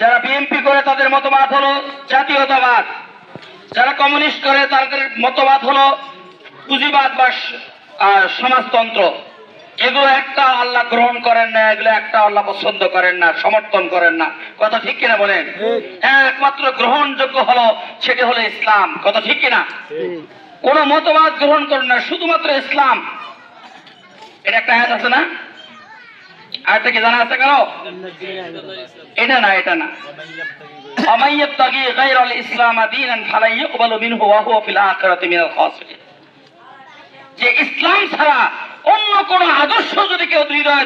যারা বিএনপি করে তাদের মতবাদ হলো জাতীয়তাবাদ। যারা কমিউনিস্ট করে তাদের মতবাদ হলো পুঁজিবাদ বা সমাজতন্ত্র। এগুলো একটা আল্লাহ গ্রহণ করেন না এগুলো একটা আল্লাহ পছন্দ করেন না সমর্থন করেন না। কথা ঠিক কিনা বলেন? একমাত্র গ্রহণযোগ্য হলো সেটি হলো ইসলাম। কথা ঠিক কিনা? কোন মতবাদ গ্রহণ করেন না শুধুমাত্র ইসলাম। এটা একটা আয়াত আছে না? আরেকটা কি জানা আছে কেন এটা না এটা না।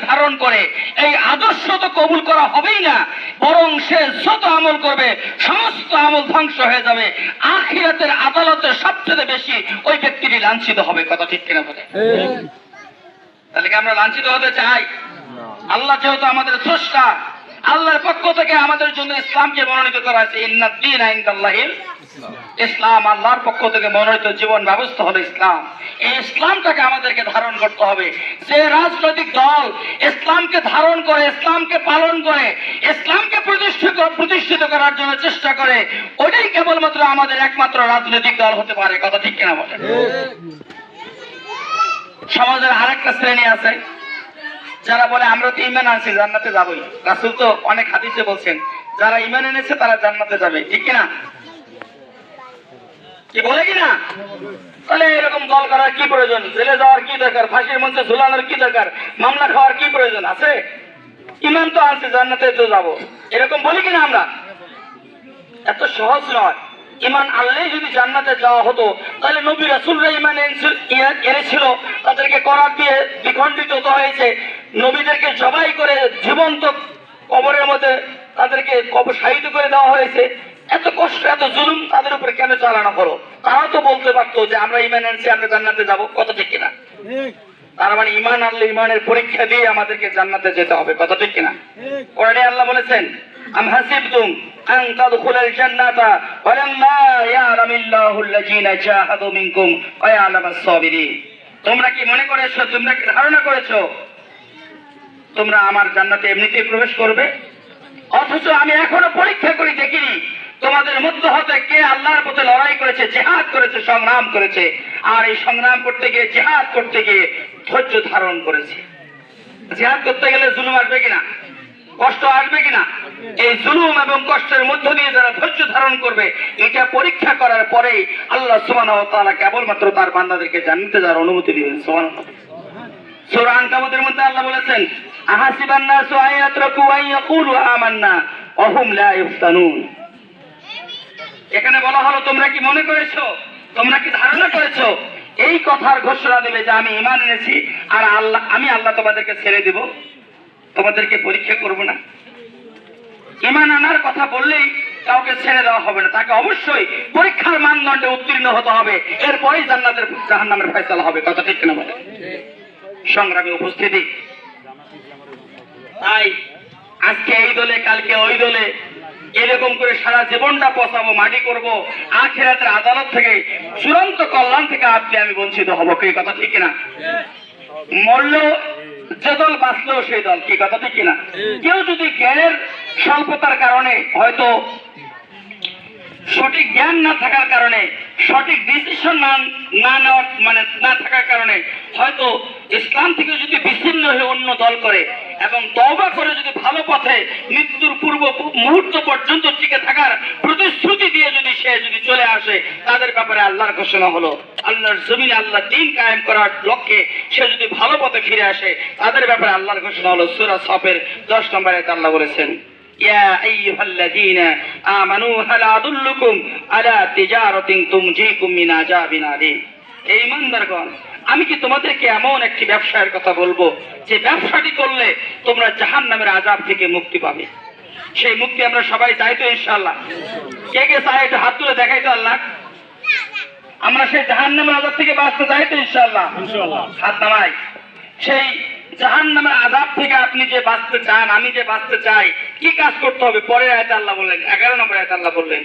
ধারণ করে এই আদর্শ তো কবুল করা হবেই না বরং সে যত আমল করবে সমস্ত আমল ধ্বংস হয়ে যাবে। আখিরাতের আদালতে সবচেয়ে বেশি ওই ব্যক্তিটি লাঞ্ছিত হবে কথা ঠিক কিনা বলে? তাহলে কি আমরা লাঞ্ছিত হতে চাই? আল্লাহ যেহেতু আমাদের স্রষ্টা আল্লাহর পক্ষ থেকে আমাদের জন্য ইসলামকে মনোনীত করা হয়েছে। ইসলাম। আল্লাহর পক্ষ থেকে মনোনীত জীবন ব্যবস্থা হলো ইসলাম। এই ইসলামটাকে আমাদেরকে ধারণ করতে হবে। যে রাজনৈতিক দল ইসলামকে ধারণ করে ইসলামকে পালন করে ইসলামকে প্রতিষ্ঠিত প্রতিষ্ঠিত করার জন্য চেষ্টা করে ওটাই কেবলমাত্র আমাদের একমাত্র রাজনৈতিক দল হতে পারে। কথা ঠিক কিনা বলে সমাজের আরেকটা শ্রেণি আছে। যারা বলে, আমরা তো ইমান আনছি, জান্নাতে যাবই। রাসুল তো অনেক হাদিসে বলছেন, যারা ইমান এনেছে, তারা জান্নাতে যাবে। ঠিক কিনা? কি বলে কিনা? তাহলে এরকম দল করার কি প্রয়োজন? জেলে যাওয়ার কি দরকার? ফাঁসির মঞ্চে ঝুলানোর কি দরকার? মামলা খাওয়ার কি প্রয়োজন? আছে? ইমান তো আছে জান্নাতে তো যাব। এরকম বলি কিনা আমরা? এত সহজ নয়। ইমান আনলেই যদি জান্নাতে যাওয়া হতো, তাহলে নবী রাসুলরা ইমান এনেছিল তাদেরকে করার দিয়ে বিখণ্ডিত হয়েছে। নবীদেরকে জবাই করে জীবন্ত কবরের মধ্যে তাদেরকে কবর করে দেওয়া হয়েছে। এত কষ্ট এত জুলুম তাদের উপরে কেন চালানো হলো? তারাও তো বলতে পারতো যে আমরা ইমান এনেছি আমরা জান্নাতে যাব। কত ঠিক কিনা? তার মানে ইমান আনলে ইমানের পরীক্ষা দিয়ে আমাদেরকে জান্নাতে যেতে হবে। কথা ঠিক কিনা? কোরআনে আল্লাহ বলেছেন আম হাসিবতুম আন তাদখুলাল জান্নাতা ওয়ালাম্মা ইয়ালামিল্লাহু আল্লাযীনা জাহাদু মিনকুম ওয়া ইয়ালামাস সাবিরিন। তোমরা কি মনে করেছ তোমরা কি ধারণা করেছ তোমরা আমার জান্নাতে এমনিতেই প্রবেশ করবে। অথচ আমি এখনও পরীক্ষা করে দেখিনি তোমাদের মধ্য হতে কে আল্লাহর পথে লড়াই করেছে, জেহাদ করেছে, সংগ্রাম করেছে। আর এই সংগ্রাম করতে গিয়ে, জেহাদ করতে গিয়ে ধৈর্য ধারণ করেছে। জেহাদ করতে গেলে জুলুম আসবে কিনা? কষ্ট আসবে কিনা? এই জুলুম এবং কষ্টের মধ্য দিয়ে যারা ধৈর্য ধারণ করবে, এটা পরীক্ষা করার পরেই আল্লাহ তাআলা কেবলমাত্র তার বান্দাদেরকে জান্নাতে যাওয়ার অনুমতি দিবেন। সুবহানাল্লাহ। সূরা আনকাবুতের মধ্যে আল্লাহ বলেছেন আহাসিবান নাসু আয়াতরাকু আন ইয়াকুলু আমান্না ওয়া লা ইফতানুন। এখানে বলা হলো, তোমরা কি মনে করেছ? তোমরা কি ধারণা করেছ? এই কথার ঘোষণা দেবে যে আমি ঈমান এনেছি আর আল্লাহ, আমি আল্লাহ তোমাদেরকে ছেড়ে দেব। তোমাদেরকে পরীক্ষা করব না। ইমান আনার কথা বললেই কাউকে ছেড়ে দেওয়া হবে না। তাকে অবশ্যই পরীক্ষার মানদণ্ডে উত্তীর্ণ হতে হবে। এরপরেই জান্নাতের জাহান্নামের ফয়সালা হবে। কথা ঠিক কিনা বলে সংগ্রামী উপস্থিতি। তাই আজকে এই দলে, কালকে ওই দলে এরকম করে সারা জীবনটা পচাবো, মাটি করব, আখেরাতের আদালত থেকে, চূড়ান্ত কল্যাণ থেকে আপনি আমি বঞ্চিত হব, কি কথা ঠিক কিনা? মরলেও যে দল বাঁচলেও সেই দল, কি কথা ঠিক কিনা? কেউ যদি জ্ঞানের স্বল্পতার কারণে হয়তো সঠিক জ্ঞান না থাকার কারণে, সঠিক ডিসিশন না না নেওয়ার মানে না থাকার কারণে হয়তো ইসলাম থেকে যদি বিচ্ছিন্ন হয়ে অন্য দল করে এবং তওবা করে যদি ভালো পথে মৃত্যুর পূর্ব মুহূর্ত পর্যন্ত টিকে থাকার প্রতিশ্রুতি দিয়ে যদি সে যদি চলে আসে তাদের ব্যাপারে আল্লাহর ঘোষণা হলো আল্লাহর জমিনে আল্লাহ দিন কায়েম করার লক্ষ্যে সে যদি ভালো পথে ফিরে আসে তাদের ব্যাপারে আল্লাহর ঘোষণা হলো সূরা সফের দশ নম্বরে আল্লাহ বলেছেন يا أيها الذين آمنوا هل أدلكم على تجارة تنجيكم من عذاب أليم এই ইমানদারগণ আমি কি তোমাদেরকে এমন একটি ব্যবসায়ের কথা বলব যে ব্যবসাটি করলে তোমরা জাহান নামের আজাব থেকে মুক্তি পাবে? সেই মুক্তি আমরা সবাই চাই তো ইনশাল্লাহ কে কে চাই একটু হাত তুলে দেখাই তো আল্লাহ। আমরা সেই জাহান নামের আজাব থেকে বাঁচতে চাই তো ইনশাল্লাহ হাত নামাই। সেই জাহান নামের আজাব থেকে আপনি যে বাঁচতে চান আমি যে বাঁচতে চাই কি কাজ করতে হবে? পরের আয়তে আল্লাহ বললেন এগারো নম্বর আয়তে আল্লাহ বললেন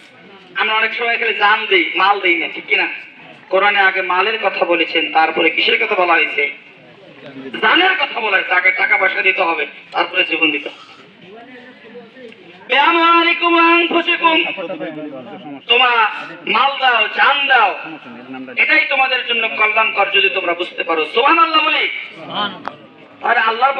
আমরা অনেক সময় খালি জান দেই মাল দেই না ঠিক কিনা? কোরআনে আগে মালের কথা বলেছেন তারপরে কিসের কথা বলা হয়েছে? জানের কথা বলা হয়েছে আগে টাকা পয়সা দিতে হবে তারপরে জীবন দিতে তোমরা মাল দাও জান দাও এটাই তোমাদের জন্য কল্যাণকর যদি তোমরা বুঝতে পারো। সোহান আল্লাহ বলি আর আল্লাহর